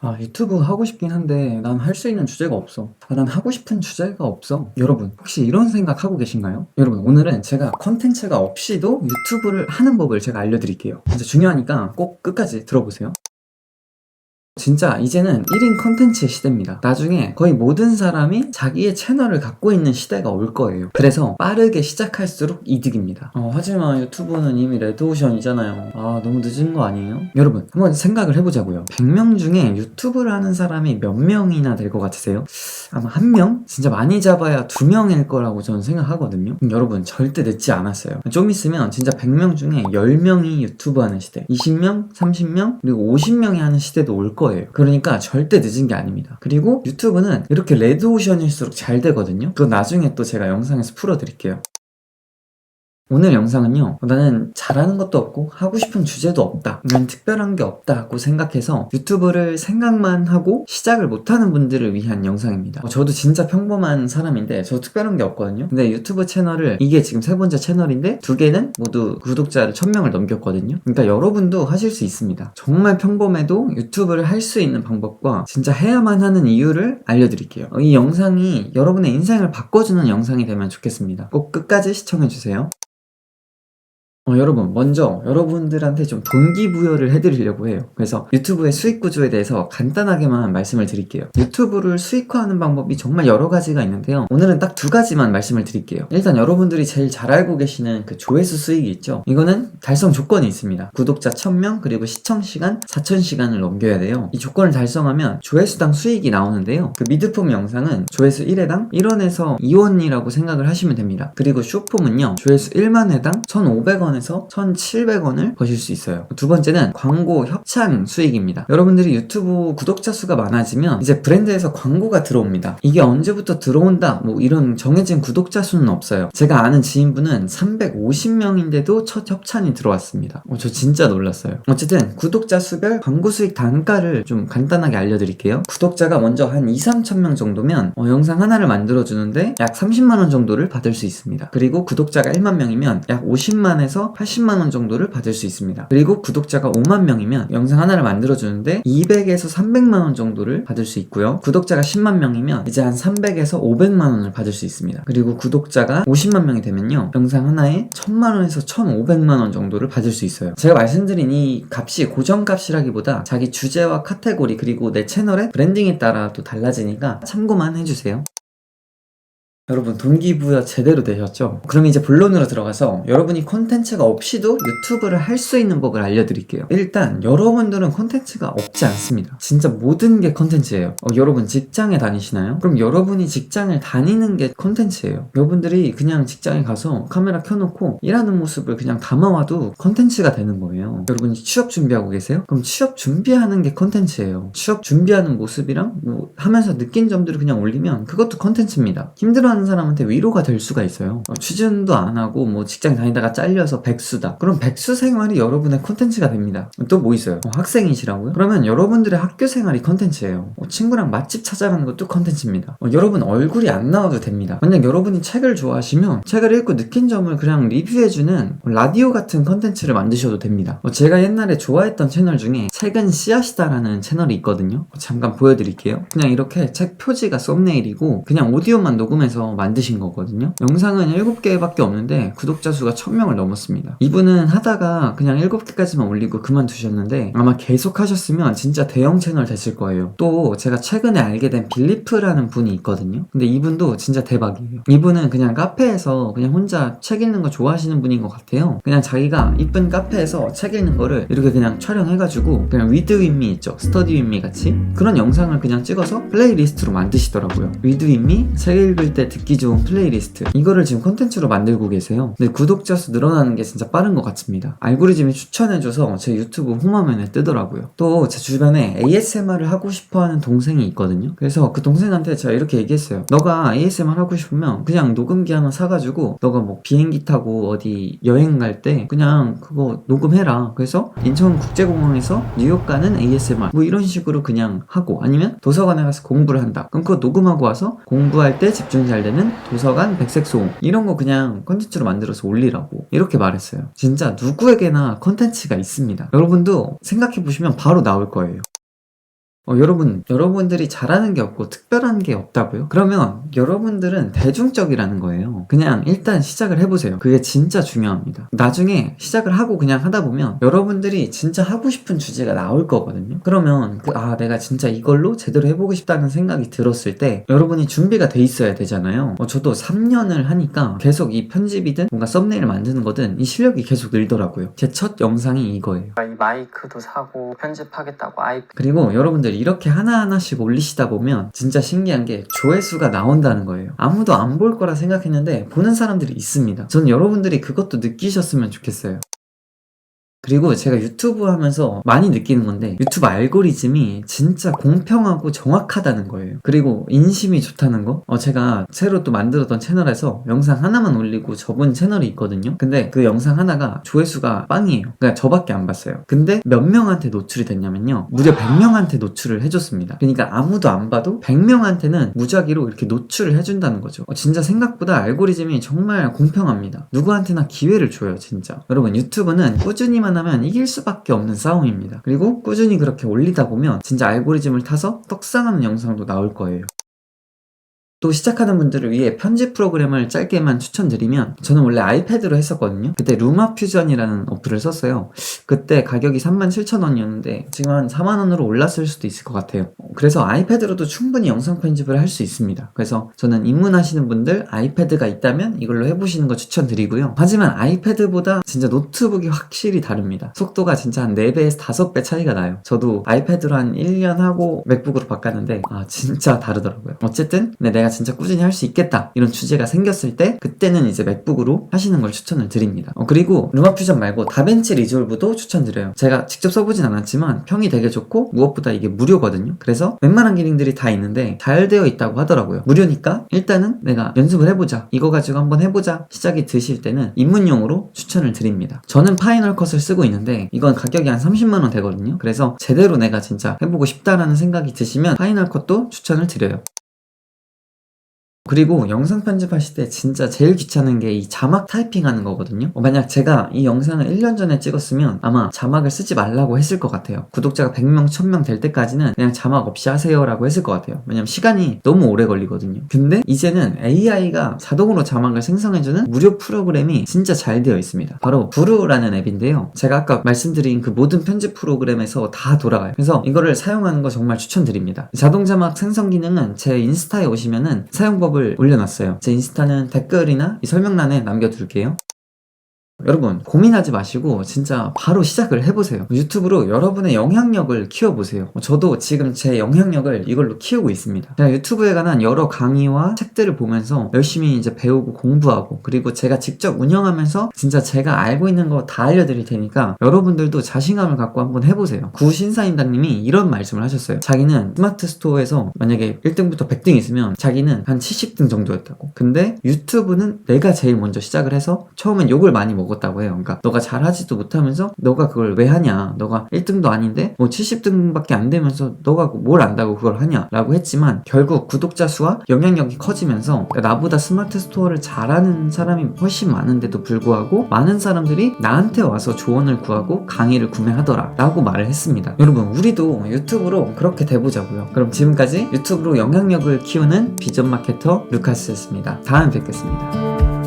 아, 유튜브 하고 싶긴 한데 난 할 수 있는 주제가 없어. 아, 난 하고 싶은 주제가 없어. 여러분, 혹시 이런 생각 하고 계신가요? 여러분, 오늘은 제가 컨텐츠가 없이도 유튜브를 하는 법을 제가 알려드릴게요. 진짜 중요하니까 꼭 끝까지 들어보세요. 진짜 이제는 1인 컨텐츠의 시대입니다. 나중에 거의 모든 사람이 자기의 채널을 갖고 있는 시대가 올 거예요. 그래서 빠르게 시작할수록 이득입니다. 어, 하지만 유튜브는 이미 레드오션이잖아요. 아, 너무 늦은 거 아니에요? 여러분, 한번 생각을 해보자고요. 100명 중에 유튜브를 하는 사람이 몇 명이나 될 것 같으세요? 아마 한 명? 진짜 많이 잡아야 두 명일 거라고 저는 생각하거든요. 음, 여러분, 절대 늦지 않았어요. 좀 있으면 진짜 100명 중에 10명이 유튜브 하는 시대, 20명, 30명, 그리고 50명이 하는 시대도 올 거예요. 그러니까 절대 늦은 게 아닙니다. 그리고 유튜브는 이렇게 레드오션일수록 잘 되거든요. 그거 나중에 또 제가 영상에서 풀어드릴게요. 오늘 영상은요, 나는 잘하는 것도 없고, 하고 싶은 주제도 없다. 난 특별한 게 없다고 생각해서 유튜브를 생각만 하고 시작을 못하는 분들을 위한 영상입니다. 어, 저도 진짜 평범한 사람인데, 저 특별한 게 없거든요. 근데 유튜브 채널을, 이게 지금 세 번째 채널인데, 두 개는 모두 구독자를 1000명을 넘겼거든요. 그러니까 여러분도 하실 수 있습니다. 정말 평범해도 유튜브를 할 수 있는 방법과 진짜 해야만 하는 이유를 알려드릴게요. 어, 이 영상이 여러분의 인생을 바꿔주는 영상이 되면 좋겠습니다. 꼭 끝까지 시청해주세요. 어, 여러분, 먼저 여러분들한테 좀 동기부여를 해드리려고 해요. 그래서 유튜브의 수익 구조에 대해서 간단하게만 말씀을 드릴게요. 유튜브를 수익화하는 방법이 정말 여러 가지가 있는데요. 오늘은 딱 두 가지만 말씀을 드릴게요. 일단 여러분들이 제일 잘 알고 계시는 그 조회수 수익이 있죠. 이거는 달성 조건이 있습니다. 구독자 1000명 그리고 시청 시간 4000시간을 넘겨야 돼요. 이 조건을 달성하면 조회수당 수익이 나오는데요. 그 미드폼 영상은 조회수 1회당 1원에서 2원이라고 생각을 하시면 됩니다. 그리고 쇼폼은요. 조회수 1만 회당 1,500원 에서 1,700원을 버실 수 있어요. 두 번째는 광고 협찬 수익입니다. 여러분들이 유튜브 구독자 수가 많아지면 이제 브랜드에서 광고가 들어옵니다. 이게 언제부터 들어온다 뭐 이런 정해진 구독자 수는 없어요. 제가 아는 지인분은 350명인데도 첫 협찬이 들어왔습니다. 어, 저 진짜 놀랐어요. 어쨌든 구독자 수별 광고 수익 단가를 좀 간단하게 알려드릴게요. 구독자가 먼저 한 2, 3천 명 정도면 어, 영상 하나를 만들어주는데 약 30만 원 정도를 받을 수 있습니다. 그리고 구독자가 1만 명이면 약 50만에서 80만원 정도를 받을 수 있습니다. 그리고 구독자가 5만 명이면 영상 하나를 만들어주는데 200에서 300만원 정도를 받을 수 있고요. 구독자가 10만 명이면 이제 한 300에서 500만원을 받을 수 있습니다. 그리고 구독자가 50만 명이 되면요. 영상 하나에 1000만원에서 1500만원 정도를 받을 수 있어요. 제가 말씀드린 이 값이 고정값이라기보다 자기 주제와 카테고리 그리고 내 채널의 브랜딩에 따라 또 달라지니까 참고만 해주세요. 여러분 동기부여 제대로 되셨죠? 그럼 이제 본론으로 들어가서 여러분이 콘텐츠가 없이도 유튜브를 할 수 있는 법을 알려드릴게요. 일단 여러분들은 콘텐츠가 없지 않습니다. 진짜 모든 게 콘텐츠예요. 어, 여러분 직장에 다니시나요? 그럼 여러분이 직장을 다니는 게 콘텐츠예요. 여러분들이 그냥 직장에 가서 카메라 켜놓고 일하는 모습을 그냥 담아와도 콘텐츠가 되는 거예요. 여러분이 취업 준비하고 계세요? 그럼 취업 준비하는 게 콘텐츠예요. 취업 준비하는 모습이랑 뭐 하면서 느낀 점들을 그냥 올리면 그것도 콘텐츠입니다. 힘들어 하는 사람한테 위로가 될 수가 있어요. 어, 취준도 안 하고 뭐 직장 다니다가 잘려서 백수다. 그럼 백수 생활이 여러분의 콘텐츠가 됩니다. 또 뭐 있어요? 어, 학생이시라고요? 그러면 여러분들의 학교 생활이 콘텐츠예요. 어, 친구랑 맛집 찾아가는 것도 콘텐츠입니다. 어, 여러분 얼굴이 안 나와도 됩니다. 만약 여러분이 책을 좋아하시면 책을 읽고 느낀 점을 그냥 리뷰해주는 라디오 같은 콘텐츠를 만드셔도 됩니다. 어, 제가 옛날에 좋아했던 채널 중에 책은 씨앗이다라는 채널이 있거든요. 어, 잠깐 보여드릴게요. 그냥 이렇게 책 표지가 썸네일이고 그냥 오디오만 녹음해서 만드신 거거든요. 영상은 7개밖에 없는데 구독자 수가 1000명을 넘었습니다. 이분은 하다가 그냥 7개까지만 올리고 그만두셨는데 아마 계속 하셨으면 진짜 대형 채널 됐을 거예요. 또 제가 최근에 알게 된 빌리프라는 분이 있거든요. 근데 이분도 진짜 대박이에요. 이분은 그냥 카페에서 그냥 혼자 책 읽는 거 좋아하시는 분인 것 같아요. 그냥 자기가 이쁜 카페에서 책 읽는 거를 이렇게 그냥 촬영해가지고 그냥 위드 윈미 있죠. 스터디 윈미 같이 그런 영상을 그냥 찍어서 플레이리스트로 만드시더라고요. 위드 윈미 책 읽을 때 듣기 좋은 플레이리스트 이거를 지금 콘텐츠로 만들고 계세요. 근데 구독자 수 늘어나는 게 진짜 빠른 것 같습니다. 알고리즘이 추천해줘서 제 유튜브 홈화면에 뜨더라고요. 또 제 주변에 ASMR을 하고 싶어하는 동생이 있거든요. 그래서 그 동생한테 제가 이렇게 얘기했어요. 너가 ASMR 하고 싶으면 그냥 녹음기 하나 사가지고 너가 뭐 비행기 타고 어디 여행 갈 때 그냥 그거 녹음해라. 그래서 인천국제공항에서 뉴욕 가는 ASMR 뭐 이런 식으로 그냥 하고 아니면 도서관에 가서 공부를 한다. 그럼 그거 녹음하고 와서 공부할 때 집중 잘되 는 도서관 백색 소음 이런 거 그냥 컨텐츠로 만들어서 올리라고 이렇게 말했어요. 진짜 누구에게나 컨텐츠가 있습니다. 여러분도 생각해 보시면 바로 나올 거예요. 어, 여러분, 여러분들이 잘하는 게 없고 특별한 게 없다고요? 그러면 여러분들은 대중적이라는 거예요. 그냥 일단 시작을 해보세요. 그게 진짜 중요합니다. 나중에 시작을 하고 그냥 하다 보면 여러분들이 진짜 하고 싶은 주제가 나올 거거든요. 그러면 그, 아, 내가 진짜 이걸로 제대로 해보고 싶다는 생각이 들었을 때 여러분이 준비가 돼 있어야 되잖아요. 어, 저도 3년을 하니까 계속 이 편집이든 뭔가 썸네일 만드는 거든 이 실력이 계속 늘더라고요. 제 첫 영상이 이거예요. 이 마이크도 사고 편집하겠다고 아이패드 그리고 여러분들 이 렇게 하나하나씩 올리시다 보면 진짜 신기한 게 조회수가 나온다는 거예요. 아무도 안 볼 거라 생각했는데 보는 사람들이 있습니다. 저는 여러분들이 그것도 느끼셨으면 좋겠어요. 그리고 제가 유튜브 하면서 많이 느끼는 건데 유튜브 알고리즘이 진짜 공평하고 정확하다는 거예요. 그리고 인심이 좋다는 거. 어, 제가 새로 또 만들었던 채널에서 영상 하나만 올리고 접은 채널이 있거든요. 근데 그 영상 하나가 조회수가 빵이에요. 그러니까 저밖에 안 봤어요. 근데 몇 명한테 노출이 됐냐면요. 무려 100명한테 노출을 해줬습니다. 그러니까 아무도 안 봐도 100명한테는 무작위로 이렇게 노출을 해준다는 거죠. 어, 진짜 생각보다 알고리즘이 정말 공평합니다. 누구한테나 기회를 줘요, 진짜. 여러분 유튜브는 꾸준히만 하면 이길 수밖에 없는 싸움입니다. 그리고 꾸준히 그렇게 올리다 보면 진짜 알고리즘을 타서 떡상하는 영상도 나올 거예요. 또 시작하는 분들을 위해 편집 프로그램을 짧게만 추천드리면 저는 원래 아이패드로 했었거든요. 그때 루마 퓨전이라는 어플을 썼어요. 그때 가격이 37,000원이었는데 지금 한 4만원으로 올랐을 수도 있을 것 같아요. 그래서 아이패드로도 충분히 영상 편집을 할 수 있습니다. 그래서 저는 입문하시는 분들 아이패드가 있다면 이걸로 해보시는 거 추천드리고요. 하지만 아이패드보다 진짜 노트북이 확실히 다릅니다. 속도가 진짜 한 4배에서 5배 차이가 나요. 저도 아이패드로 한 1년 하고 맥북으로 바꿨는데 아 진짜 다르더라고요. 어쨌든 네, 내가 진짜 꾸준히 할 수 있겠다 이런 주제가 생겼을 때 그때는 이제 맥북으로 하시는 걸 추천을 드립니다. 어, 그리고 루마 퓨전 말고 다벤치 리졸브도 추천드려요. 제가 직접 써보진 않았지만 평이 되게 좋고 무엇보다 이게 무료거든요. 그래서 웬만한 기능들이 다 있는데 잘 되어 있다고 하더라고요. 무료니까 일단은 내가 연습을 해보자. 이거 가지고 한번 해보자. 시작이 드실 때는 입문용으로 추천을 드립니다. 저는 파이널 컷을 쓰고 있는데 이건 가격이 한 30만원 되거든요. 그래서 제대로 내가 진짜 해보고 싶다라는 생각이 드시면 파이널 컷도 추천을 드려요. 그리고 영상 편집하실 때 진짜 제일 귀찮은 게 이 자막 타이핑하는 거거든요. 어, 만약 제가 이 영상을 1년 전에 찍었으면 아마 자막을 쓰지 말라고 했을 것 같아요. 구독자가 100명, 1000명 될 때까지는 그냥 자막 없이 하세요라고 했을 것 같아요. 왜냐면 시간이 너무 오래 걸리거든요. 근데 이제는 AI가 자동으로 자막을 생성해주는 무료 프로그램이 진짜 잘 되어 있습니다. 바로 부루라는 앱인데요. 제가 아까 말씀드린 그 모든 편집 프로그램에서 다 돌아가요. 그래서 이거를 사용하는 거 정말 추천드립니다. 자동 자막 생성 기능은 제 인스타에 오시면은 사용법을 올려놨어요. 제 인스타는 댓글이나 이 설명란에 남겨둘게요. 여러분 고민하지 마시고 진짜 바로 시작을 해보세요. 유튜브로 여러분의 영향력을 키워보세요. 저도 지금 제 영향력을 이걸로 키우고 있습니다. 제가 유튜브에 관한 여러 강의와 책들을 보면서 열심히 이제 배우고 공부하고 그리고 제가 직접 운영하면서 진짜 제가 알고 있는 거 다 알려드릴 테니까 여러분들도 자신감을 갖고 한번 해보세요. 구신사임당님이 이런 말씀을 하셨어요. 자기는 스마트 스토어에서 만약에 1등부터 100등 있으면 자기는 한 70등 정도였다고. 근데 유튜브는 내가 제일 먼저 시작을 해서 처음엔 욕을 많이 먹 먹었다고 해요. 그러니까 너가 잘하지도 못하면서 너가 그걸 왜 하냐? 너가 1등도 아닌데 뭐 70등밖에 안 되면서 너가 뭘 안다고 그걸 하냐?라고 했지만 결국 구독자 수와 영향력이 커지면서 그러니까 나보다 스마트 스토어를 잘하는 사람이 훨씬 많은데도 불구하고 많은 사람들이 나한테 와서 조언을 구하고 강의를 구매하더라 라고 말을 했습니다. 여러분 우리도 유튜브로 그렇게 돼보자고요. 그럼 지금까지 유튜브로 영향력을 키우는 비전 마케터 루카스였습니다. 다음에 뵙겠습니다.